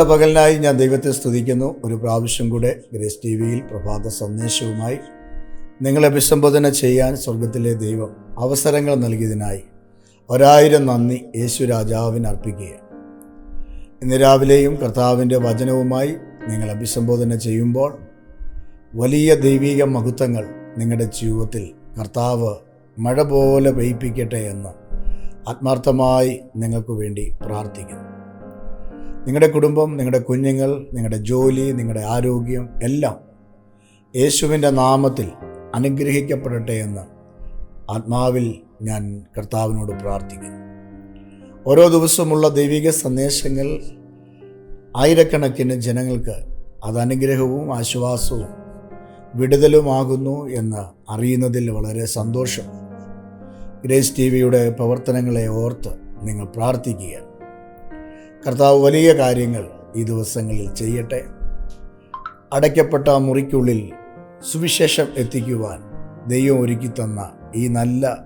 നല്ല പകലിനായി ഞാൻ ദൈവത്തെ സ്തുതിക്കുന്നു. ഒരു പ്രാവശ്യം കൂടെ ഗ്രേസ് ടി വിയിൽ പ്രഭാത സന്ദേശവുമായി നിങ്ങളെ അഭിസംബോധന ചെയ്യാൻ സ്വർഗത്തിലെ ദൈവം അവസരങ്ങൾ നൽകിയതിനായി ഒരായിരം നന്ദി യേശു രാജാവിന് അർപ്പിക്കുക ഇന്ന് രാവിലെയും കർത്താവിന്റെ വചനവുമായി നിങ്ങൾ അഭിസംബോധന ചെയ്യുമ്പോൾ വലിയ ദൈവീക മഹത്വങ്ങൾ നിങ്ങളുടെ ജീവിതത്തിൽ കർത്താവ് മഴ പോലെ പെയ്പ്പിക്കട്ടെ എന്ന് ആത്മാർത്ഥമായി നിങ്ങൾക്ക് വേണ്ടി പ്രാർത്ഥിക്കുന്നു. നിങ്ങളുടെ കുടുംബം നിങ്ങളുടെ കുഞ്ഞുങ്ങൾ നിങ്ങളുടെ ജോലി നിങ്ങളുടെ ആരോഗ്യം എല്ലാം യേശുവിന്റെ നാമത്തിൽ അനുഗ്രഹിക്കപ്പെടട്ടെ എന്ന് ആത്മാവിൽ ഞാൻ കർത്താവിനോട് പ്രാർത്ഥിക്കുന്നു. ഓരോ ദിവസമുള്ള ദൈവിക സന്ദേശങ്ങൾ ആയിരക്കണക്കിന് ജനങ്ങൾക്ക് അത് അനുഗ്രഹവും ആശ്വാസവും വിടുതലുമാകുന്നു എന്ന് അറിയുന്നതിൽ വളരെ സന്തോഷം. ഗ്രേസ് ടി വിയുടെ പ്രവർത്തനങ്ങളെ ഓർത്ത് നിങ്ങൾ പ്രാർത്ഥിക്കുക. കർത്താവ് വലിയ കാര്യങ്ങൾ ഈ ദിവസങ്ങളിൽ ചെയ്യട്ടെ. അടയ്ക്കപ്പെട്ട മുറിക്കുള്ളിൽ സുവിശേഷം എത്തിക്കുവാൻ ദൈവം ഒരുക്കി തന്ന ഈ നല്ല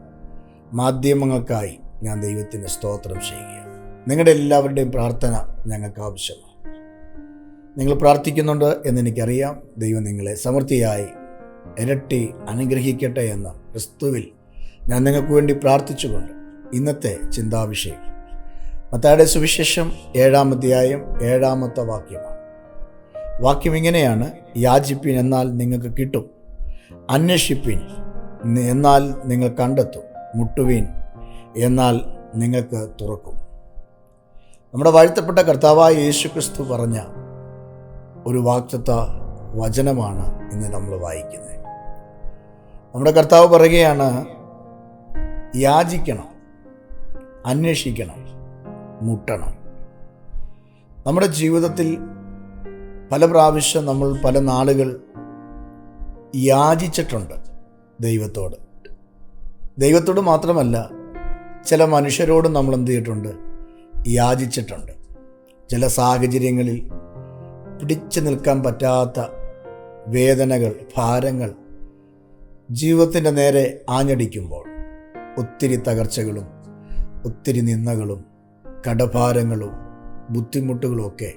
മാധ്യമങ്ങൾക്കായി ഞാൻ ദൈവത്തിന് സ്തോത്രം ചെയ്യുക നിങ്ങളുടെ എല്ലാവരുടെയും പ്രാർത്ഥന ഞങ്ങൾക്ക് ആവശ്യമാണ്. നിങ്ങൾ പ്രാർത്ഥിക്കുന്നുണ്ട് എന്നെനിക്കറിയാം ദൈവം നിങ്ങളെ സമൃദ്ധിയായി ഇരട്ടി അനുഗ്രഹിക്കട്ടെ എന്ന് ക്രിസ്തുവിൽ ഞാൻ നിങ്ങൾക്ക് വേണ്ടി പ്രാർത്ഥിച്ചുകൊണ്ട് ഇന്നത്തെ ചിന്താവിഷയം മത്തായുടെ സുവിശേഷം ഏഴാം അധ്യായം ഏഴാമത്തെ വാക്യമാണ്. വാക്യം ഇങ്ങനെയാണ് യാചിപ്പിൻ എന്നാൽ നിങ്ങൾക്ക് കിട്ടും അന്വേഷിപ്പിൻ എന്നാൽ നിങ്ങൾ കണ്ടെത്തും മുട്ടുവീൻ എന്നാൽ നിങ്ങൾക്ക് തുറക്കും. നമ്മുടെ വാഴ്ത്തപ്പെട്ട കർത്താവായ യേശു ക്രിസ്തു പറഞ്ഞ ഒരു വാക്തത്വ വചനമാണ് ഇന്ന് നമ്മൾ വായിക്കുന്നത്. നമ്മുടെ കർത്താവ് പറയുകയാണ് യാചിക്കണം അന്വേഷിക്കണം. മുട്ടണം. നമ്മുടെ ജീവിതത്തിൽ പല പ്രാവശ്യം നമ്മൾ പല നാളുകൾ യാചിച്ചിട്ടുണ്ട് ദൈവത്തോട്. ദൈവത്തോട് മാത്രമല്ല ചില മനുഷ്യരോടും നമ്മൾ എന്ത് ചെയ്തിട്ടുണ്ട്? യാചിച്ചിട്ടുണ്ട്. ചില സാഹചര്യങ്ങളിൽ പിടിച്ചു നിൽക്കാൻ പറ്റാത്ത വേദനകൾ ഭാരങ്ങൾ ജീവിതത്തിന്റെ നേരെ ആഞ്ഞടിക്കുമ്പോൾ ഒത്തിരി തകർച്ചകളും ഒത്തിരി നിന്ദകളും കടഭാരങ്ങളും ബുദ്ധിമുട്ടുകളും ഒക്കെ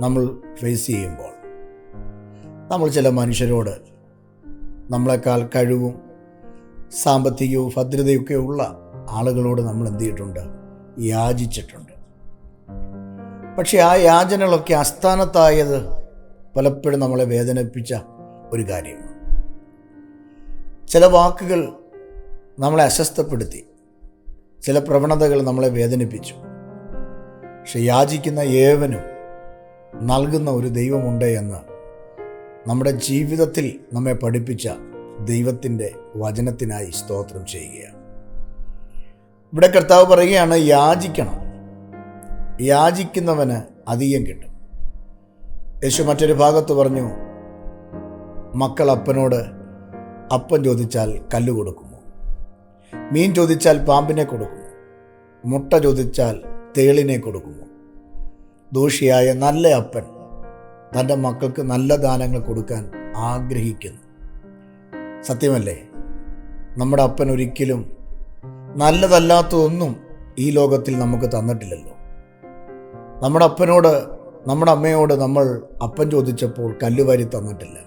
നമ്മൾ ഫേസ് ചെയ്യുമ്പോൾ നമ്മൾ ചില മനുഷ്യരോട് നമ്മളെക്കാൾ കഴിവും സാമ്പത്തികവും ഭദ്രതയൊക്കെ ഉള്ള ആളുകളോട് നമ്മൾ എന്ത് ചെയ്തിട്ടുണ്ട്? യാചിച്ചിട്ടുണ്ട്. പക്ഷേ ആ യാചനകളൊക്കെ അസ്ഥാനത്തായത് പലപ്പോഴും നമ്മളെ വേദനിപ്പിച്ച ഒരു കാര്യമാണ്. ചില വാക്കുകൾ നമ്മളെ അസ്വസ്ഥപ്പെടുത്തി ചില പ്രവണതകൾ നമ്മളെ വേദനിപ്പിച്ചു. പക്ഷെ യാചിക്കുന്ന ഏവനും നൽകുന്ന ഒരു ദൈവമുണ്ട് എന്ന് നമ്മുടെ ജീവിതത്തിൽ നമ്മെ പഠിപ്പിച്ച ദൈവത്തിന്റെ വചനത്തിനായി സ്തോത്രം ചെയ്യുകയാണ്. ഇവിടെ കർത്താവ് പറയുകയാണ് യാചിക്കണം. യാചിക്കുന്നവന് അധികം കിട്ടും. യേശു മറ്റൊരു ഭാഗത്ത് പറഞ്ഞു മക്കൾ അപ്പനോട് അപ്പം ചോദിച്ചാൽ കല്ല് കൊടുക്കുമോ? മീൻ ചോദിച്ചാൽ പാമ്പിനെ കൊടുക്കുമോ? മുട്ട ചോദിച്ചാൽ തേളിനെ കൊടുക്കുമോ ദോഷിയായ നല്ല അപ്പൻ തന്റെ മക്കൾക്ക് നല്ല ദാനങ്ങൾ കൊടുക്കാൻ ആഗ്രഹിക്കുന്നു. സത്യമല്ലേ? നമ്മുടെ അപ്പൻ ഒരിക്കലും നല്ലതല്ലാത്തതൊന്നും ഈ ലോകത്തിൽ നമുക്ക് തന്നിട്ടില്ലല്ലോ. നമ്മുടെ അപ്പനോട് നമ്മുടെ അമ്മയോട് നമ്മൾ അപ്പൻ ചോദിച്ചപ്പോൾ കല്ലുവാരി തന്നിട്ടില്ല.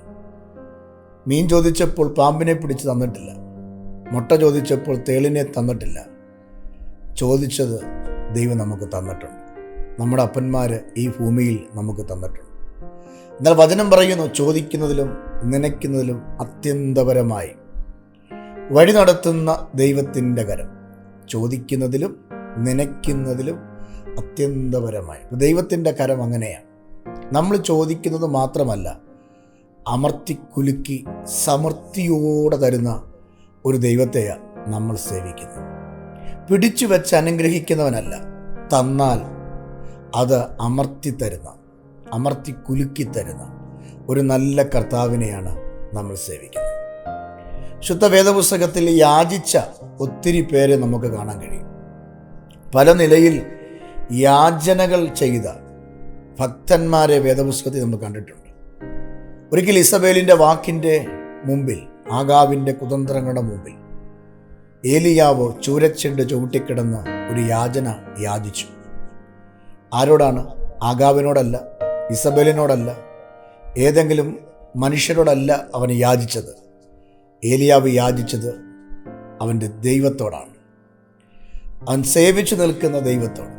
മീൻ ചോദിച്ചപ്പോൾ പാമ്പിനെ പിടിച്ച് തന്നിട്ടില്ല. മുട്ട ചോദിച്ചപ്പോൾ തേളിനെ തന്നിട്ടില്ല. ചോദിച്ചത് ദൈവം നമുക്ക് തന്നിട്ടുണ്ട്. നമ്മുടെ അപ്പന്മാർ ഈ ഭൂമിയിൽ നമുക്ക് തന്നിട്ടുണ്ട്. എന്നാൽ വചനം പറയുന്നു ചോദിക്കുന്നതിലും നനയ്ക്കുന്നതിലും അത്യന്തപരമായി വഴി നടത്തുന്ന ദൈവത്തിന്റെ കരം. ചോദിക്കുന്നതിലും നനയ്ക്കുന്നതിലും അത്യന്തപരമായി. ദൈവത്തിന്റെ കരം അങ്ങനെയാണ്. നമ്മൾ ചോദിക്കുന്നത് മാത്രമല്ല അമർത്തി കുലുക്കി സമൃദ്ധിയോടെ തരുന്ന ഒരു ദൈവത്തെയാണ് നമ്മൾ സേവിക്കുന്നത്. പിടിച്ചു വെച്ച് അനുഗ്രഹിക്കുന്നവനല്ല. തന്നാൽ അത് അമർത്തി തരുന്ന അമർത്തി കുലുക്കി തരുന്ന ഒരു നല്ല കർത്താവിനെയാണ് നമ്മൾ സേവിക്കുന്നത്. ശുദ്ധ വേദപുസ്തകത്തിൽ യാചിച്ച ഒത്തിരി പേരെ നമുക്ക് കാണാൻ കഴിയും. പല നിലയിൽ യാചനകൾ ചെയ്ത ഭക്തന്മാരെ വേദപുസ്തകത്തിൽ നമ്മൾ കണ്ടിട്ടുണ്ട്. ഒരിക്കൽ ഇസബേലിന്റെ വാക്കിന്റെ മുമ്പിൽ ആകാവിന്റെ കുതന്ത്രങ്ങളുടെ മുമ്പിൽ ഏലിയാവോ ചൂരച്ചെണ്ട് ചവിട്ടിക്കിടന്ന് ഒരു യാചന യാചിച്ചു. ആരോടാണ്? ആഗാവിനോടല്ല ഇസബലിനോടല്ല ഏതെങ്കിലും മനുഷ്യരോടല്ല അവൻ യാചിച്ചത്. ഏലിയാവ് യാചിച്ചത് അവന്റെ ദൈവത്തോടാണ്. അവൻ സേവിച്ചു നിൽക്കുന്ന ദൈവത്തോട്.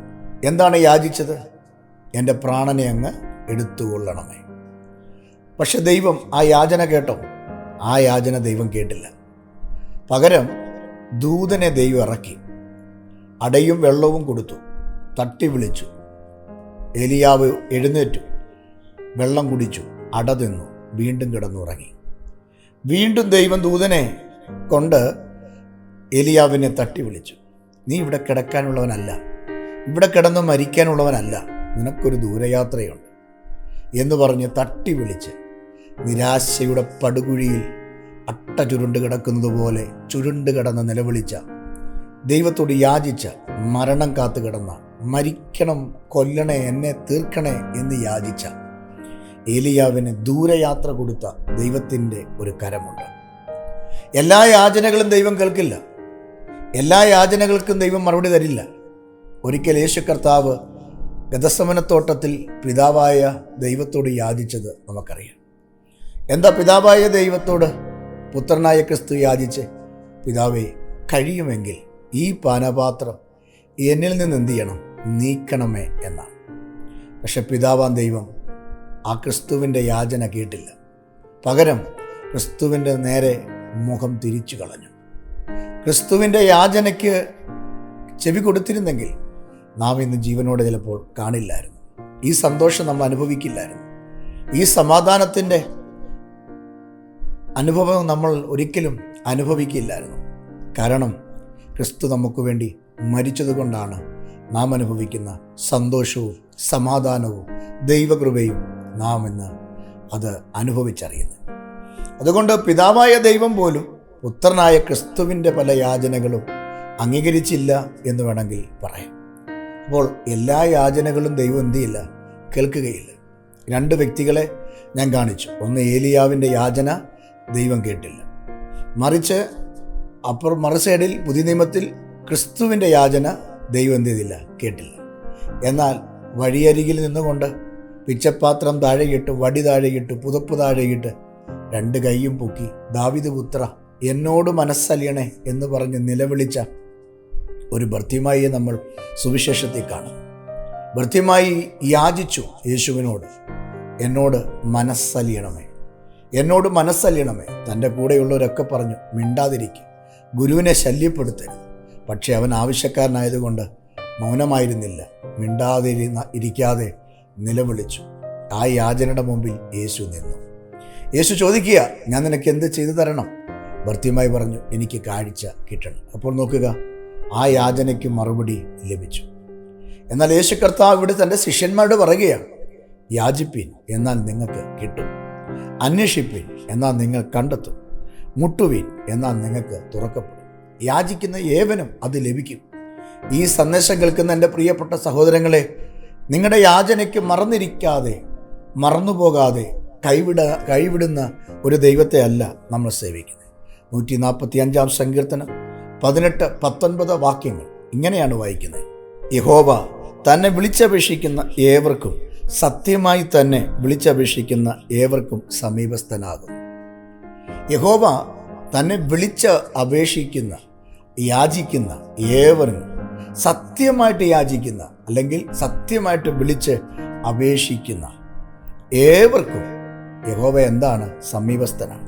എന്താണ് യാചിച്ചത്? എന്റെ പ്രാണനെ അങ്ങ് എടുത്തുകൊള്ളണമേ. പക്ഷെ ദൈവം ആ യാചന കേട്ടോ? ആ യാചന ദൈവം കേട്ടില്ല. പകരം ദൂതനെ ദൈവം ഇറക്കി. അടയും വെള്ളവും കൊടുത്തു. തട്ടി വിളിച്ചു. എലിയാവ് എഴുന്നേറ്റു. വെള്ളം കുടിച്ചു. അട തിന്നു. വീണ്ടും കിടന്നുറങ്ങി. വീണ്ടും ദൈവം ദൂതനെ കൊണ്ട് എലിയാവിനെ തട്ടി വിളിച്ചു. നീ ഇവിടെ കിടക്കാനുള്ളവനല്ല. ഇവിടെ കിടന്ന് മരിക്കാനുള്ളവനല്ല. നിനക്കൊരു ദൂരയാത്രയുണ്ട്. എന്ന് പറഞ്ഞ് തട്ടി വിളിച്ച് നിരാശയുടെ പടുകുഴിയിൽ അട്ട ചുരുണ്ട് കിടക്കുന്നത് പോലെ ചുരുണ്ട് കിടന്ന് നിലവിളിച്ച ദൈവത്തോട് യാചിച്ച മരണം കാത്തു കിടന്ന മരിക്കണം കൊല്ലണേ എന്നെ തീർക്കണേ എന്ന് യാചിച്ച ഏലിയാവിന് ദൂരയാത്ര കൊടുത്ത ദൈവത്തിന്റെ ഒരു കരമുണ്ട്. എല്ലാ യാചനകളും ദൈവം കേൾക്കില്ല. എല്ലാ യാചനകൾക്കും ദൈവം മറുപടി തരില്ല. ഒരിക്കൽ യേശു കർത്താവ് ഗതസമനത്തോട്ടത്തിൽ പിതാവായ ദൈവത്തോട് യാചിച്ചത് നമുക്കറിയാം. എന്താ പിതാവായ ദൈവത്തോട് പുത്രനായ ക്രിസ്തു യാചിച്ച് പിതാവേ കഴിയുമെങ്കിൽ ഈ പാനപാത്രം എന്നിൽ നിന്ന് എന്ത് ചെയ്യണം? നീക്കണമേ എന്നാണ്. പക്ഷെ പിതാവാൻ ദൈവം ആ ക്രിസ്തുവിന്റെ യാചന കേട്ടില്ല. പകരം ക്രിസ്തുവിന്റെ നേരെ മുഖം തിരിച്ചു കളഞ്ഞു. ക്രിസ്തുവിന്റെ യാചനയ്ക്ക് ചെവി കൊടുത്തിരുന്നെങ്കിൽ നാം ഇന്ന് ജീവനോടെ ചിലപ്പോൾ കാണില്ലായിരുന്നു. ഈ സന്തോഷം നമ്മൾ അനുഭവിക്കില്ലായിരുന്നു. ഈ സമാധാനത്തിന്റെ അനുഭവം നമ്മൾ ഒരിക്കലും അനുഭവിക്കില്ലായിരുന്നു. കാരണം ക്രിസ്തു നമുക്ക് വേണ്ടി മരിച്ചതുകൊണ്ടാണ് നാം അനുഭവിക്കുന്ന സന്തോഷവും സമാധാനവും ദൈവകൃപയും നാം ഇന്ന് അത് അനുഭവിച്ചറിയുന്നത്. അതുകൊണ്ട് പിതാവായ ദൈവം പോലും പുത്രനായ ക്രിസ്തുവിന്റെ പല യാചനകളും അംഗീകരിച്ചില്ല എന്ന് വേണമെങ്കിൽ പറയാം. അപ്പോൾ എല്ലാ യാചനകളും ദൈവം എന്ത് ചെയ്യില്ല? കേൾക്കുകയില്ല. രണ്ട് വ്യക്തികളെ ഞാൻ കാണിച്ചു. ഒന്ന് ഏലിയാവിന്റെ യാചന ദൈവം കേട്ടില്ല. മറിച്ച് അപ്പുറ മറുസൈഡിൽ പുതിയ നിയമത്തിൽ ക്രിസ്തുവിന്റെ യാചന ദൈവം എന്ത് ചെയ്തില്ല? കേട്ടില്ല. എന്നാൽ വഴിയരികിൽ നിന്നുകൊണ്ട് പിച്ചപ്പാത്രം താഴെയിട്ട് വടി താഴെയിട്ട് പുതപ്പ് താഴെയിട്ട് രണ്ട് കൈയും പൊക്കി ദാവിദ് പുത്ര എന്നോട് മനസ്സലിയണേ എന്ന് പറഞ്ഞ് നിലവിളിച്ച ഒരു ഭർത്തിമായി നമ്മൾ സുവിശേഷത്തിൽ കാണും. ഭർത്തിമായി യാചിച്ചു യേശുവിനോട് എന്നോട് മനസ്സലിയണമേ എന്നോട് മനസ്സലിയണമേ. തന്റെ കൂടെയുള്ളവരൊക്കെ പറഞ്ഞു മിണ്ടാതിരിക്കും. ഗുരുവിനെ ശല്യപ്പെടുത്തരുത്. പക്ഷേ അവൻ ആവശ്യക്കാരനായതുകൊണ്ട് മൗനമായിരുന്നില്ല. മിണ്ടാതിരുന്ന ഇരിക്കാതെ നിലവിളിച്ചു. ആ യാചനയുടെ മുമ്പിൽ യേശു നിന്നു. യേശു ചോദിക്കുക ഞാൻ നിനക്ക് എന്ത് ചെയ്തു തരണം? ഭർത്തിയുമായി പറഞ്ഞു എനിക്ക് കാഴ്ച കിട്ടണം. അപ്പോൾ നോക്കുക ആ യാചനയ്ക്ക് മറുപടി ലഭിച്ചു. എന്നാൽ യേശു കർത്താവ് ഇവിടെ തന്റെ ശിഷ്യന്മാരോട് പറയുകയാണ് യാചിപ്പീൻ എന്നാൽ നിങ്ങൾക്ക് കിട്ടും. അന്വേഷിപ്പിൻ എന്നാൽ നിങ്ങൾ കണ്ടെത്തും. മുട്ടുവിൻ എന്നാൽ നിങ്ങൾക്ക് തുറക്കപ്പെടും. യാചിക്കുന്ന ഏവനും അത് ലഭിക്കും. ഈ സന്ദേശം കേൾക്കുന്ന എന്റെ പ്രിയപ്പെട്ട സഹോദരങ്ങളെ നിങ്ങളുടെ യാചനയ്ക്ക് മറന്നിരിക്കാതെ മറന്നുപോകാതെ കൈവിട കൈവിടുന്ന ഒരു ദൈവത്തെ അല്ല നമ്മൾ സേവിക്കുന്നത്. നൂറ്റി നാൽപ്പത്തി അഞ്ചാം സങ്കീർത്തനം പതിനെട്ട് പത്തൊൻപത് വാക്യങ്ങൾ ഇങ്ങനെയാണ് വായിക്കുന്നത്. യഹോവ തന്നെ വിളിച്ചപേക്ഷിക്കുന്ന ഏവർക്കും സത്യമായി തന്നെ വിളിച്ചപേക്ഷിക്കുന്ന ഏവർക്കും സമീപസ്ഥനാകും യഹോവ തന്നെ വിളിച്ച് അപേക്ഷിക്കുന്ന യാചിക്കുന്ന ഏവരും സത്യമായിട്ട് യാചിക്കുന്ന അല്ലെങ്കിൽ സത്യമായിട്ട് വിളിച്ച് അപേക്ഷിക്കുന്ന ഏവർക്കും യഹോവ എന്താണ് സമീപസ്ഥനാണ്.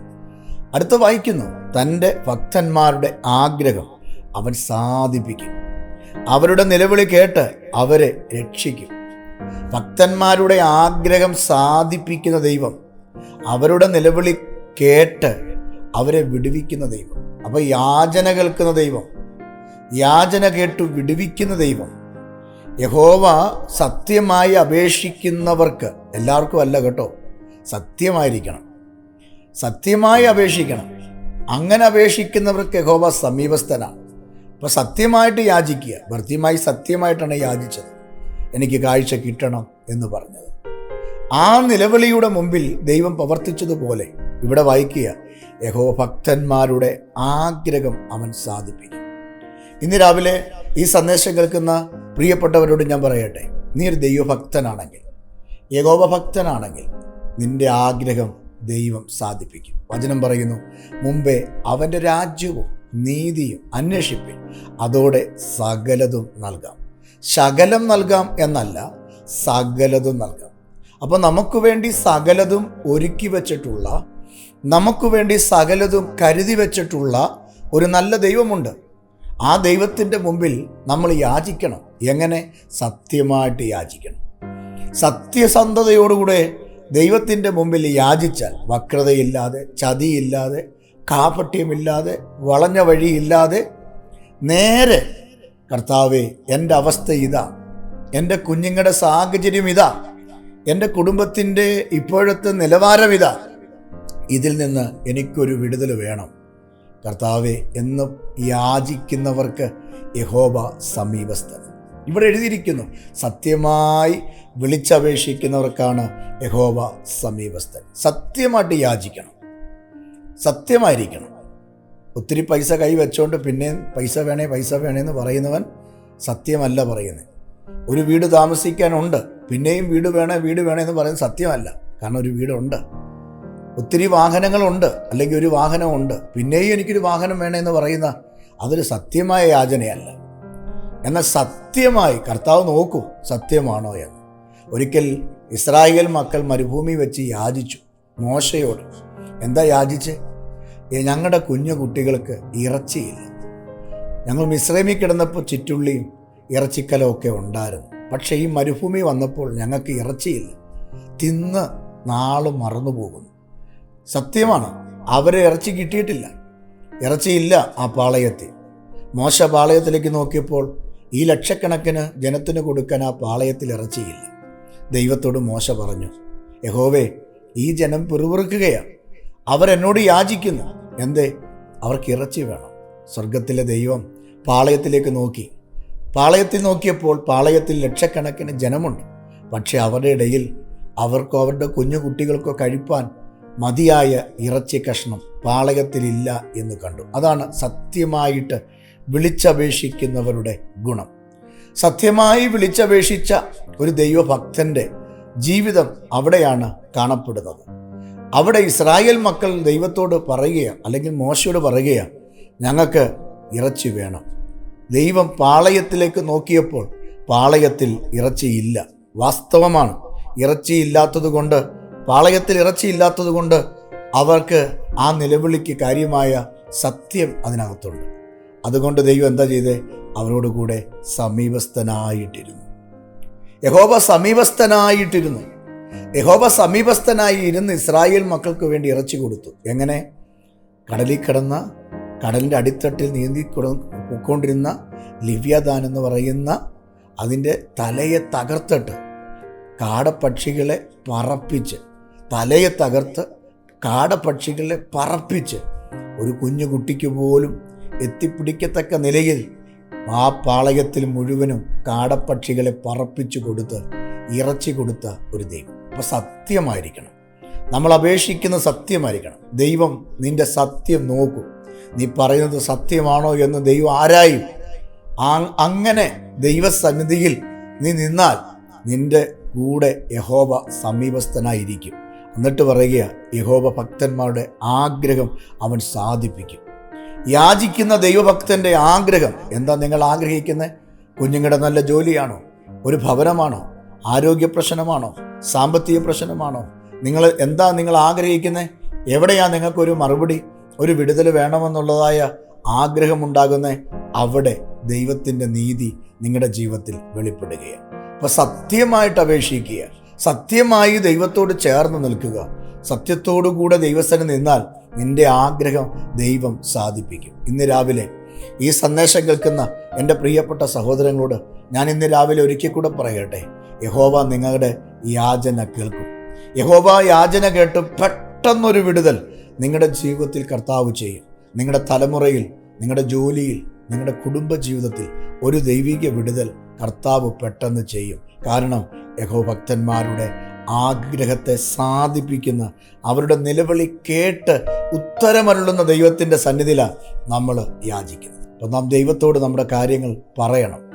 അടുത്ത വായിക്കുന്നു തന്റെ ഭക്തന്മാരുടെ ആഗ്രഹം അവൻ സാധിപ്പിക്കും. അവരുടെ നിലവിളി കേട്ട് അവരെ രക്ഷിക്കും. ഭക്തന്മാരുടെ ആഗ്രഹം സാധിപ്പിക്കുന്ന ദൈവം അവരുടെ നിലവിളി കേട്ട് അവരെ വിടുവിക്കുന്ന ദൈവം അപ്പോൾ യാചന കേൾക്കുന്ന ദൈവം യാചന കേട്ടു വിടുവിക്കുന്ന ദൈവം. യഹോവ സത്യമായി അപേക്ഷിക്കുന്നവർക്ക് എല്ലാവർക്കും അല്ല കേട്ടോ സത്യമായിരിക്കണം സത്യമായി അപേക്ഷിക്കണം. അങ്ങനെ അപേക്ഷിക്കുന്നവർക്ക് യഹോവ സമീപസ്ഥനാണ്. അപ്പോൾ സത്യമായിട്ട് യാചിക്കുക ഭർത്തിയമായി സത്യമായിട്ടാണ് യാചിച്ചത്. എനിക്ക് കാഴ്ച കിട്ടണം എന്ന് പറഞ്ഞത്. ആ നിലവിളിയുടെ മുമ്പിൽ ദൈവം പ്രവർത്തിച്ചതുപോലെ ഇവിടെ വായിക്കുക യഹോ ഭക്തന്മാരുടെ ആഗ്രഹം അവൻ സാധിപ്പിക്കും. ഇന്ന് രാവിലെ ഈ സന്ദേശം കേൾക്കുന്ന പ്രിയപ്പെട്ടവരോട് ഞാൻ പറയട്ടെ നീ ഒരു ദൈവഭക്തനാണെങ്കിൽ യഗോപഭക്തനാണെങ്കിൽ നിന്റെ ആഗ്രഹം ദൈവം സാധിപ്പിക്കും. വചനം പറയുന്നു മുമ്പേ അവന്റെ രാജ്യവും നീതിയും അന്വേഷിപ്പിൻ അതോടെ സകലതും നൽകാം. ശകലം നൽകാം എന്നല്ല സകലതും നൽകാം. അപ്പോൾ നമുക്ക് വേണ്ടി സകലതും ഒരുക്കി വച്ചിട്ടുള്ള നമുക്ക് വേണ്ടി സകലതും കരുതി വച്ചിട്ടുള്ള ഒരു നല്ല ദൈവമുണ്ട്. ആ ദൈവത്തിന്റെ മുമ്പിൽ നമ്മൾ യാചിക്കണം. എങ്ങനെ? സത്യമായിട്ട് യാചിക്കണം. സത്യസന്ധതയോടുകൂടെ ദൈവത്തിന്റെ മുമ്പിൽ യാചിച്ചാൽ വക്രതയില്ലാതെ ചതിയില്ലാതെ കാപട്യമില്ലാതെ വളഞ്ഞ വഴിയില്ലാതെ നേരെ കർത്താവെ എന്റെ അവസ്ഥ ഇതാ. എന്റെ കുഞ്ഞുങ്ങളുടെ സാഹചര്യം ഇതാ. എന്റെ കുടുംബത്തിന്റെ ഇപ്പോഴത്തെ നിലവാരം ഇതാ. ഇതിൽ നിന്ന് എനിക്കൊരു വിടുതൽ വേണം. കർത്താവെ എന്ന് യാചിക്കുന്നവർക്ക് യഹോബ സമീപസ്ഥൻ. ഇവിടെ എഴുതിയിരിക്കുന്നു സത്യമായി വിളിച്ചപേക്ഷിക്കുന്നവർക്കാണ് യഹോബ സമീപസ്ഥൻ. സത്യമായിട്ട് യാചിക്കണം. സത്യമായിരിക്കണം. ഒത്തിരി പൈസ കൈ വെച്ചോണ്ട് പിന്നെയും പൈസ വേണേ പൈസ വേണേന്ന് പറയുന്നവൻ സത്യമല്ല പറയുന്നത്. ഒരു വീട് താമസിക്കാനുണ്ട് പിന്നെയും വീട് വേണേ വീട് വേണേ എന്ന് പറയുന്നത് സത്യമല്ല. കാരണം ഒരു വീടുണ്ട്. ഒത്തിരി വാഹനങ്ങളുണ്ട് അല്ലെങ്കിൽ ഒരു വാഹനമുണ്ട് പിന്നെയും എനിക്കൊരു വാഹനം വേണമെന്ന് പറയുന്ന അതൊരു സത്യമായ യാചനയല്ല. എന്നാൽ സത്യമായി കർത്താവ് നോക്കൂ സത്യമാണോ എന്ന്. ഒരിക്കൽ ഇസ്രായേൽ മക്കൾ മരുഭൂമി വെച്ച് യാചിച്ചു മോശയോട്. എന്താ യാചിച്ച്? "ഏ, ഞങ്ങളുടെ കുഞ്ഞു കുട്ടികൾക്ക് ഇറച്ചിയില്ല. ഞങ്ങൾ മിശ്രമി കിടന്നപ്പോൾ ചുറ്റുള്ളിയും ഇറച്ചിക്കലമൊക്കെ ഉണ്ടായിരുന്നു. പക്ഷേ ഈ മരുഭൂമി വന്നപ്പോൾ ഞങ്ങൾക്ക് ഇറച്ചിയില്ല. തിന്ന് നാൾ മറന്നു പോകുന്നു. സത്യമാണ് അവരെ ഇറച്ചി കിട്ടിയിട്ടില്ല. ഇറച്ചിയില്ല ആ പാളയത്തിൽ. മോശ പാളയത്തിലേക്ക് നോക്കിയപ്പോൾ ഈ ലക്ഷക്കണക്കിന് ജനത്തിന് കൊടുക്കാൻ ആ പാളയത്തിൽ ഇറച്ചിയില്ല. ദൈവത്തോട് മോശ പറഞ്ഞു യഹോവേ ഈ ജനം പിറുപിറുക്കുകയാണ് അവരെന്നോട് യാചിക്കുന്നു. എന്തേ? അവർക്ക് ഇറച്ചി വേണം. സ്വർഗത്തിലെ ദൈവം പാളയത്തിലേക്ക് നോക്കി. പാളയത്തിൽ നോക്കിയപ്പോൾ പാളയത്തിൽ ലക്ഷക്കണക്കിന് ജനമുണ്ട്. പക്ഷേ അവരുടെ ഇടയിൽ അവർക്കോ അവരുടെ കുഞ്ഞു കുട്ടികൾക്കോ കഴിപ്പാൻ മതിയായ ഇറച്ചി കഷ്ണം പാളയത്തിലില്ല എന്ന് കണ്ടു. അതാണ് സത്യമായിട്ട് വിളിച്ചപേക്ഷിക്കുന്നവരുടെ ഗുണം. സത്യമായി വിളിച്ചപേക്ഷിച്ച ഒരു ദൈവഭക്തന്റെ ജീവിതം അവിടെയാണ് കാണപ്പെടുന്നത്. അവിടെ ഇസ്രായേൽ മക്കൾ ദൈവത്തോട് പറയുകയാണ് അല്ലെങ്കിൽ മോശയോട് പറയുകയാണ് ഞങ്ങൾക്ക് ഇറച്ചി വേണം. ദൈവം പാളയത്തിലേക്ക് നോക്കിയപ്പോൾ പാളയത്തിൽ ഇറച്ചിയില്ല വാസ്തവമാണ് ഇറച്ചിയില്ലാത്തത് കൊണ്ട് പാളയത്തിൽ ഇറച്ചിയില്ലാത്തത് കൊണ്ട് അവർക്ക് ആ നിലവിളിക്ക് കാര്യമായ സത്യം അതിനകത്തുണ്ട്. അതുകൊണ്ട് ദൈവം എന്താ ചെയ്തേ? അവരോട് കൂടെ സമീപസ്ഥനായിട്ടിരുന്നു. യഹോബ സമീപസ്ഥനായിട്ടിരുന്നു. യഹോബ സമീപസ്ഥനായി ഇരുന്ന് ഇസ്രായേൽ മക്കൾക്ക് വേണ്ടി ഇറച്ചി കൊടുത്തു. എങ്ങനെ? കടലിൽ കിടന്ന കടലിന്റെ അടിത്തട്ടിൽ നീന്തി പൊക്കൊണ്ടിരുന്ന ലിവ്യദാൻ എന്ന് പറയുന്ന അതിന്റെ തലയെ തകർത്തിട്ട് കാടപ്പക്ഷികളെ പറപ്പിച്ച് തലയെ തകർത്ത് കാടപ്പക്ഷികളെ പറപ്പിച്ച് ഒരു കുഞ്ഞു കുട്ടിക്ക് പോലും എത്തിപ്പിടിക്കത്തക്ക നിലയിൽ ആ പാളയത്തിൽ മുഴുവനും കാടപ്പക്ഷികളെ പറപ്പിച്ചു കൊടുത്ത് ഇറച്ചി കൊടുത്ത ഒരു ദൈവം. അപ്പോൾ സത്യമായിരിക്കണം. നമ്മൾ അപേക്ഷിക്കുന്ന സത്യമായിരിക്കണം. ദൈവം നിന്റെ സത്യം നോക്കും. നീ പറയുന്നത് സത്യമാണോ എന്ന് ദൈവം ആരായും ആ- അങ്ങനെ ദൈവസന്നിധിയിൽ നീ നിന്നാൽ നിന്റെ കൂടെ യഹോബ സമീപസ്ഥനായിരിക്കും. എന്നിട്ട് പറയുക യഹോബ ഭക്തന്മാരുടെ ആഗ്രഹം അവൻ സാധിപ്പിക്കും. യാചിക്കുന്ന ദൈവഭക്തന്റെ ആഗ്രഹം എന്താ നിങ്ങൾ ആഗ്രഹിക്കുന്നത് കുഞ്ഞുങ്ങളുടെ നല്ല ജോലിയാണോ? ഒരു ഭവനമാണോ? ആരോഗ്യ പ്രശ്നമാണോ സാമ്പത്തിക പ്രശ്നമാണോ? നിങ്ങൾ എന്താ നിങ്ങൾ ആഗ്രഹിക്കുന്നത് എവിടെയാണ് നിങ്ങൾക്കൊരു മറുപടി? ഒരു വിടുതൽ വേണമെന്നുള്ളതായ ആഗ്രഹമുണ്ടാകുന്ന അവിടെ ദൈവത്തിന്റെ നീതി നിങ്ങളുടെ ജീവിതത്തിൽ വെളിപ്പെടുകയാണ്. അപ്പോൾ സത്യമായിട്ട് അപേക്ഷിക്കുക. സത്യമായി ദൈവത്തോട് ചേർന്ന് നിൽക്കുക. സത്യത്തോടു കൂടെ ദൈവസ്ഥന് നിന്നാൽ നിന്റെ ആഗ്രഹം ദൈവം സാധിപ്പിക്കും. ഇന്ന് രാവിലെ ഈ സന്ദേശം കേൾക്കുന്ന എന്റെ പ്രിയപ്പെട്ട സഹോദരങ്ങളോട് ഞാൻ ഇന്ന് രാവിലെ ഒരിക്കൽ കൂടെ പറയട്ടെ. യഹോവ നിങ്ങളുടെ യാചന കേൾക്കും. യഹോവ യാചന കേട്ട് പെട്ടെന്നൊരു വിടുതൽ നിങ്ങളുടെ ജീവിതത്തിൽ കർത്താവ് ചെയ്യും. നിങ്ങളുടെ തലമുറയിൽ നിങ്ങളുടെ ജോലിയിൽ നിങ്ങളുടെ കുടുംബ ജീവിതത്തിൽ ഒരു ദൈവിക വിടുതൽ കർത്താവ് പെട്ടെന്ന് ചെയ്യും. കാരണം യഹോഭക്തന്മാരുടെ ആഗ്രഹത്തെ സാധിപ്പിക്കുന്ന അവരുടെ നിലവിളി കേട്ട് ഉത്തരമരുളുന്ന ദൈവത്തിന്റെ സന്നിധിയിലാണ് നമ്മൾ യാചിക്കുന്നത്. അപ്പം നാം ദൈവത്തോട് നമ്മുടെ കാര്യങ്ങൾ പറയണം.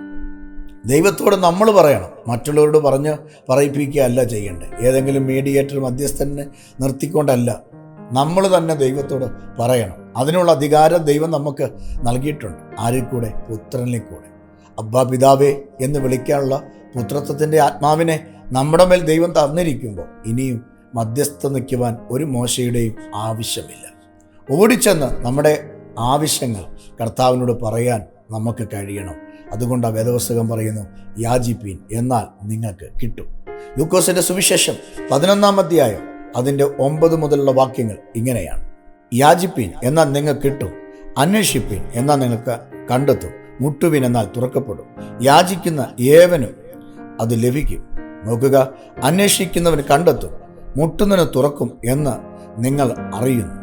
ദൈവത്തോട് നമ്മൾ പറയണം. മറ്റുള്ളവരോട് പറഞ്ഞ് പറയിപ്പിക്കുകയല്ല ചെയ്യേണ്ടത്. ഏതെങ്കിലും മീഡിയേറ്റർ മധ്യസ്ഥനെ നിർത്തിക്കൊണ്ടല്ല നമ്മൾ തന്നെ ദൈവത്തോട് പറയണം. അതിനുള്ള അധികാരം ദൈവം നമുക്ക് നൽകിയിട്ടുണ്ട്. ആരിൽ കൂടെ? പുത്രനിൽ കൂടെ. അബ്ബാ പിതാവേ എന്ന് വിളിക്കാനുള്ള പുത്രത്വത്തിന്റെ ആത്മാവിനെ നമ്മുടെ മേൽ ദൈവം തന്നിരിക്കുമ്പോൾ ഇനിയും മധ്യസ്ഥ നിൽക്കുവാൻ ഒരു മോശയുടെയും ആവശ്യമില്ല. ഓടിച്ചെന്ന് നമ്മുടെ ആവശ്യങ്ങൾ കർത്താവിനോട് പറയാൻ നമുക്ക് കഴിയണം. അതുകൊണ്ട് ആ വേദപുസ്തകം പറയുന്നു യാചിപ്പീൻ എന്നാൽ നിങ്ങൾക്ക് കിട്ടും. ലൂക്കോസിന്റെ സുവിശേഷം പതിനൊന്നാം അധ്യായം അതിന്റെ ഒമ്പത് മുതലുള്ള വാക്യങ്ങൾ ഇങ്ങനെയാണ്. യാചിപ്പീൻ എന്നാൽ നിങ്ങൾക്ക് കിട്ടും. അന്വേഷിപ്പീൻ എന്നാൽ നിങ്ങൾക്ക് കണ്ടെത്തും. മുട്ടുവിൻ എന്നാൽ തുറക്കപ്പെടും. യാചിക്കുന്ന ഏവനും അത് ലഭിക്കും. നോക്കുക അന്വേഷിക്കുന്നവന് കണ്ടെത്തും. മുട്ടുന്നതിന് തുറക്കും എന്ന് നിങ്ങൾ അറിയുന്നു.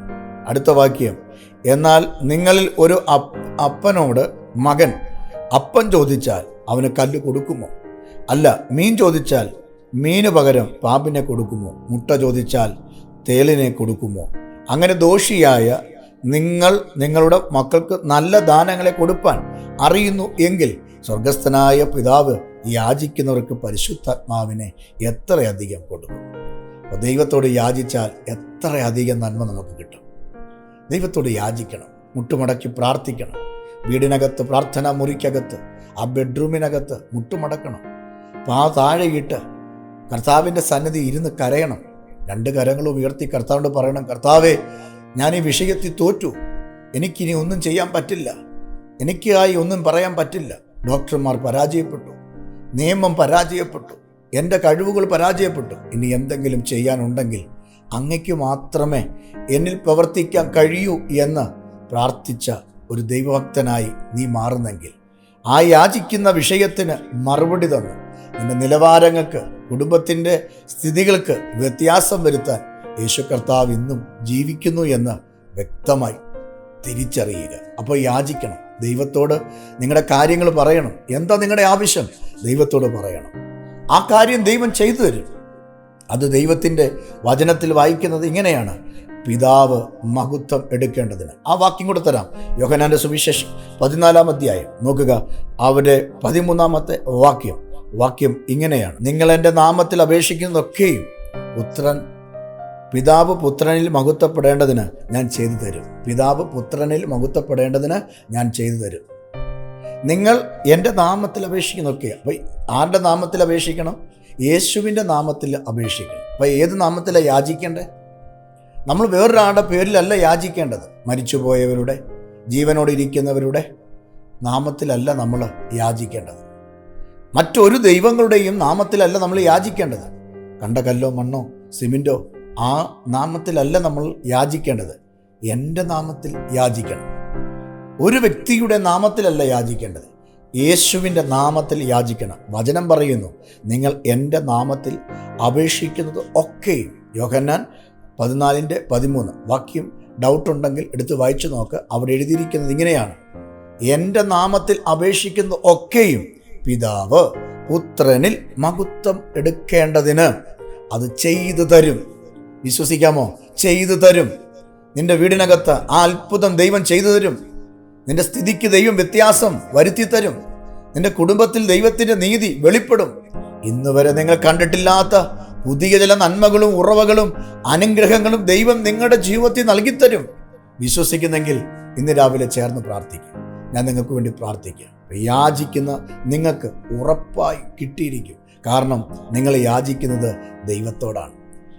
അടുത്ത വാക്യം എന്നാൽ നിങ്ങളിൽ ഒരു അപ്പനോട് മകൻ അപ്പൻ ചോദിച്ചാൽ അവന് കല്ല് കൊടുക്കുമോ? അല്ല മീൻ ചോദിച്ചാൽ മീന് പകരം പാമ്പിനെ കൊടുക്കുമോ? മുട്ട ചോദിച്ചാൽ തേലിനെ കൊടുക്കുമോ? അങ്ങനെ ദോഷിയായ നിങ്ങൾ നിങ്ങളുടെ മക്കൾക്ക് നല്ല ദാനങ്ങളെ കൊടുപ്പാൻ അറിയുന്നു എങ്കിൽ സ്വർഗസ്ഥനായ പിതാവ് യാചിക്കുന്നവർക്ക് പരിശുദ്ധാത്മാവിനെ എത്രയധികം കൊടുക്കും? അപ്പോൾ ദൈവത്തോട് യാചിച്ചാൽ എത്രയധികം നന്മ നമുക്ക് കിട്ടും? ദൈവത്തോട് യാചിക്കണം മുട്ടുമടക്കി പ്രാർത്ഥിക്കണം. വീടിനകത്ത് പ്രാർത്ഥന മുറിക്കകത്ത് ആ ബെഡ്റൂമിനകത്ത് മുട്ടുമടക്കണം. പാ താഴെയിട്ട് കർത്താവിന്റെ സന്നിധി ഇരുന്ന് കരയണം. രണ്ട് കരങ്ങളും ഉയർത്തി കർത്താവിനോട് പറയണം കർത്താവേ ഞാൻ ഈ വിഷയത്തിൽ തോറ്റു. എനിക്കിനി ഒന്നും ചെയ്യാൻ പറ്റില്ല. എനിക്കായി ഒന്നും പറയാൻ പറ്റില്ല. ഡോക്ടർമാർ പരാജയപ്പെട്ടു. നിയമം പരാജയപ്പെട്ടു. എന്റെ കഴിവുകൾ പരാജയപ്പെട്ടു. ഇനി എന്തെങ്കിലും ചെയ്യാനുണ്ടെങ്കിൽ അങ്ങയ്ക്ക് മാത്രമേ എന്നിൽ പ്രവർത്തിക്കാൻ കഴിയൂ എന്ന് പ്രാർത്ഥിച്ച ഒരു ദൈവഭക്തനായി നീ മാറുന്നെങ്കിൽ ആ യാചിക്കുന്ന വിഷയത്തിന് മറുപടി തന്നു. നിന്റെ നിലവാരങ്ങൾക്ക് കുടുംബത്തിന്റെ സ്ഥിതികൾക്ക് വ്യത്യാസം വരുത്താൻ യേശു കർത്താവ് ഇന്നും ജീവിക്കുന്നു എന്ന് വ്യക്തമായി തിരിച്ചറിയുക. അപ്പോൾ യാചിക്കണം. ദൈവത്തോട് നിങ്ങളുടെ കാര്യങ്ങൾ പറയണം. എന്താ നിങ്ങളുടെ ആവശ്യം? ദൈവത്തോട് പറയണം. ആ കാര്യം ദൈവം ചെയ്തു തരും. അത് ദൈവത്തിന്റെ വചനത്തിൽ വായിക്കുന്നത് ഇങ്ങനെയാണ്. പിതാവ് മഹത്വം എടുക്കേണ്ടതിന്. ആ വാക്യം കൂടെ തരാം. യോഹനാന്റെ സുവിശേഷം പതിനാലാം അധ്യായം. നോക്കുക. അവരുടെ പതിമൂന്നാമത്തെ വാക്യം. വാക്യം ഇങ്ങനെയാണ്. നിങ്ങൾ എന്റെ നാമത്തിൽ അപേക്ഷിക്കുന്നതൊക്കെയും പുത്രൻ പിതാവ് പുത്രനിൽ മഹത്വപ്പെടേണ്ടതിന് ഞാൻ ചെയ്തു തരും പിതാവ് പുത്രനിൽ മഹത്വപ്പെടേണ്ടതിന് ഞാൻ ചെയ്തു തരും നിങ്ങൾ എന്റെ നാമത്തിൽ അപേക്ഷിക്കുന്നതൊക്കെ അപ്പോൾ ആരുടെ നാമത്തിൽ അപേക്ഷിക്കണം? യേശുവിന്റെ നാമത്തിൽ അപേക്ഷിക്കണം. അപ്പോൾ ഏത് നാമത്തിലാണ് യാചിക്കേണ്ടത്? നമ്മൾ വേറൊരാളുടെ പേരിലല്ല യാചിക്കേണ്ടത്. മരിച്ചുപോയവരുടെ ജീവനോടെ ഇരിക്കുന്നവരുടെ നാമത്തിലല്ല നമ്മൾ യാചിക്കേണ്ടത്. മറ്റൊരു ദൈവങ്ങളുടെയും നാമത്തിലല്ല നമ്മൾ യാചിക്കേണ്ടത്. കണ്ട കല്ലോ മണ്ണോ സിമെന്റോ ആ നാമത്തിലല്ല നമ്മൾ യാചിക്കേണ്ടത്. എന്റെ നാമത്തിൽ യാചിക്കണം. ഒരു വ്യക്തിയുടെ നാമത്തിലല്ല യാചിക്കേണ്ടത്. യേശുവിന്റെ നാമത്തിൽ യാചിക്കണം. വചനം പറയുന്നു നിങ്ങൾ എന്റെ നാമത്തിൽ അപേക്ഷിക്കുന്നത് ഒക്കെയും. യോഹന്നാൻ പതിനാലിന്റെ പതിമൂന്ന്. വാക്യം ഡൗട്ട് ഉണ്ടെങ്കിൽ എടുത്ത് വായിച്ചു നോക്ക്. അവിടെ എഴുതിയിരിക്കുന്നത് ഇങ്ങനെയാണ്. എന്റെ നാമത്തിൽ അപേക്ഷിക്കുന്ന ഒക്കെയും പിതാവ് പുത്രനിൽ മഹത്വം എടുക്കേണ്ടതിന് അത് ചെയ്തു തരും. വിശ്വസിക്കാമോ? ചെയ്തു തരും. നിന്റെ വീടിനകത്ത് ആ അത്ഭുതം ദൈവം ചെയ്തു തരും. നിന്റെ സ്ഥിതിക്ക് ദൈവം വ്യത്യാസം വരുത്തി തരും. നിന്റെ കുടുംബത്തിൽ ദൈവത്തിന്റെ നീതി വെളിപ്പെടും. ഇന്നുവരെ നിങ്ങൾ കണ്ടിട്ടില്ലാത്ത പുതിയ ചില നന്മകളും ഉറവകളും അനുഗ്രഹങ്ങളും ദൈവം നിങ്ങളുടെ ജീവിതത്തിൽ നൽകിത്തരും. വിശ്വസിക്കുന്നെങ്കിൽ ഇന്ന് രാവിലെ ചേർന്ന് പ്രാർത്ഥിക്കും. ഞാൻ നിങ്ങൾക്ക് വേണ്ടി പ്രാർത്ഥിക്കാം. യാചിക്കുന്ന നിങ്ങൾക്ക് ഉറപ്പായി കിട്ടിയിരിക്കും. കാരണം നിങ്ങൾ യാചിക്കുന്നത് ദൈവത്തോടാണ്.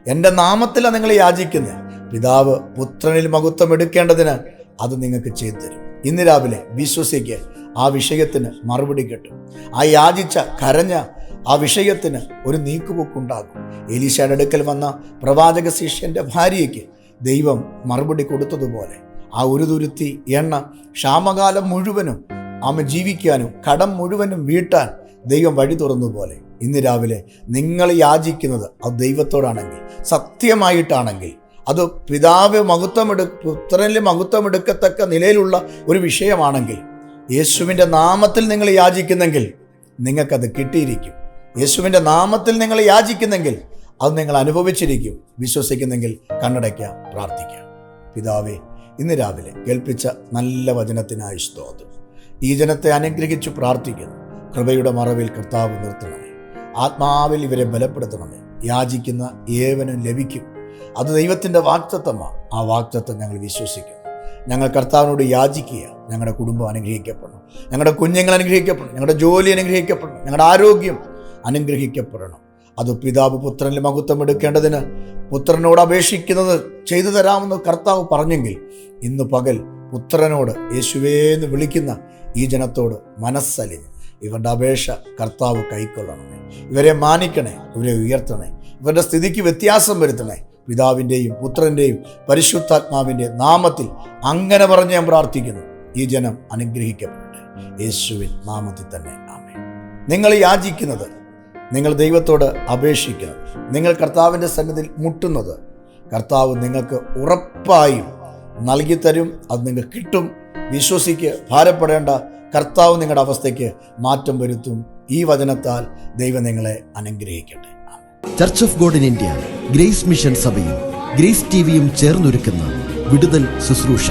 എന്റെ നാമത്തിലാണ് നിങ്ങൾ യാചിക്കുന്നത്. പിതാവ് പുത്രനിൽ മഹത്വം എടുക്കേണ്ടതിന് അത് നിങ്ങൾക്ക് ചെയ്തു തരും ഇന്ന് രാവിലെ വിശ്വസിക്കുക ആ വിഷയത്തിന് മറുപടി കിട്ടും. ആ യാചിച്ച കരഞ്ഞ ആ വിഷയത്തിന് ഒരു നീക്കുപോക്കുണ്ടാകും. എലീശയുടെ അടുക്കൽ വന്ന പ്രവാചക ശിഷ്യന്റെ ഭാര്യയ്ക്ക് ദൈവം മറുപടി കൊടുത്തതുപോലെ ആ ഒരു തുരുത്തി എണ്ണ ക്ഷാമകാലം മുഴുവനും ആമ ജീവിക്കാനും കടം മുഴുവനും വീട്ടാൻ ദൈവം വഴി തുറന്നു പോലെ ഇന്ന് രാവിലെ നിങ്ങൾ യാചിക്കുന്നത് അത് ദൈവത്തോടാണെങ്കിൽ സത്യമായിട്ടാണെങ്കിൽ അത് പിതാവ് മഹത്വമെടു പുത്രനിൽ മഹത്വമെടുക്കത്തക്ക നിലയിലുള്ള ഒരു വിഷയമാണെങ്കിൽ യേശുവിന്റെ നാമത്തിൽ നിങ്ങൾ യാചിക്കുന്നെങ്കിൽ നിങ്ങൾക്കത് കിട്ടിയിരിക്കും. യേശുവിന്റെ നാമത്തിൽ നിങ്ങൾ യാചിക്കുന്നെങ്കിൽ അത് നിങ്ങൾ അനുഭവിച്ചിരിക്കും. വിശ്വസിക്കുന്നെങ്കിൽ കണ്ണടയ്ക്കാം പ്രാർത്ഥിക്കാം. പിതാവേ ഇന്ന് രാവിലെ കേൾപ്പിച്ച നല്ല വചനത്തിനായി സ്തോത്രം. ഈ ജനത്തെ അനുഗ്രഹിച്ചു പ്രാർത്ഥിക്കുന്നു. കൃപയുടെ മറവിൽ കർത്താവ് നിർത്തണമേ. ആത്മാവിൽ ഇവരെ ബലപ്പെടുത്തണമേ. യാചിക്കുന്ന ഏവനും ലഭിക്കും. അത് ദൈവത്തിന്റെ വാക്തത്വമാണ്. ആ വാക്തത്വം ഞങ്ങൾ വിശ്വസിക്കുന്നു. ഞങ്ങൾ കർത്താവിനോട് യാചിക്കുക. ഞങ്ങളുടെ കുടുംബം അനുഗ്രഹിക്കപ്പെടണം ഞങ്ങളുടെ കുഞ്ഞുങ്ങൾ അനുഗ്രഹിക്കപ്പെടണം ഞങ്ങളുടെ ജോലി അനുഗ്രഹിക്കപ്പെടണം ഞങ്ങളുടെ ആരോഗ്യം അനുഗ്രഹിക്കപ്പെടണം. അത് പിതാവ് പുത്രനിൽ മഹത്വം എടുക്കേണ്ടതിന് പുത്രനോട് അപേക്ഷിക്കുന്നത് ചെയ്തു തരാമെന്ന് കർത്താവ് പറഞ്ഞെങ്കിൽ ഇന്ന് പകൽ പുത്രനോട് യേശുവേന്ന് വിളിക്കുന്ന ഈ ജനത്തോട് മനസ്സലിഞ്ഞ് ഇവരുടെ അപേക്ഷ കർത്താവ് കൈക്കൊള്ളണമേ. ഇവരെ മാനിക്കണേ ഇവരെ ഉയർത്തണേ ഇവരുടെ സ്ഥിതിക്ക് വ്യത്യാസം വരുത്തണേ. പിതാവിന്റെയും പുത്രന്റെയും പരിശുദ്ധാത്മാവിന്റെ നാമത്തിൽ അങ്ങനെ പറഞ്ഞ് ഞാൻ പ്രാർത്ഥിക്കുന്നു. ഈ ജനം അനുഗ്രഹിക്കപ്പെടട്ടെ. യേശുവിൻ നാമത്തിൽ തന്നെ. ആമേ നിങ്ങൾ യാചിക്കുന്നത് നിങ്ങൾ ദൈവത്തോട് അപേക്ഷിക്കുക. നിങ്ങൾ കർത്താവിന്റെ സന്നിധിയിൽ മുട്ടുന്നത്. കർത്താവ് നിങ്ങൾക്ക് ഉറപ്പായും നൽകിത്തരും അത് നിങ്ങൾക്ക് കിട്ടും. വിശ്വസിക്ക് ഭാരപ്പെടേണ്ട. കർത്താവ് നിങ്ങളുടെ അവസ്ഥയ്ക്ക് മാറ്റം വരുത്തും. ഈ വചനത്താൽ ദൈവം നിങ്ങളെ അനുഗ്രഹിക്കട്ടെ. Church of God in India grace mission സഭയും ഗ്രേസ് ടിവിയും ചേർന്നൊരുക്കുന്ന വിടുതൽ ശുശ്രൂഷ.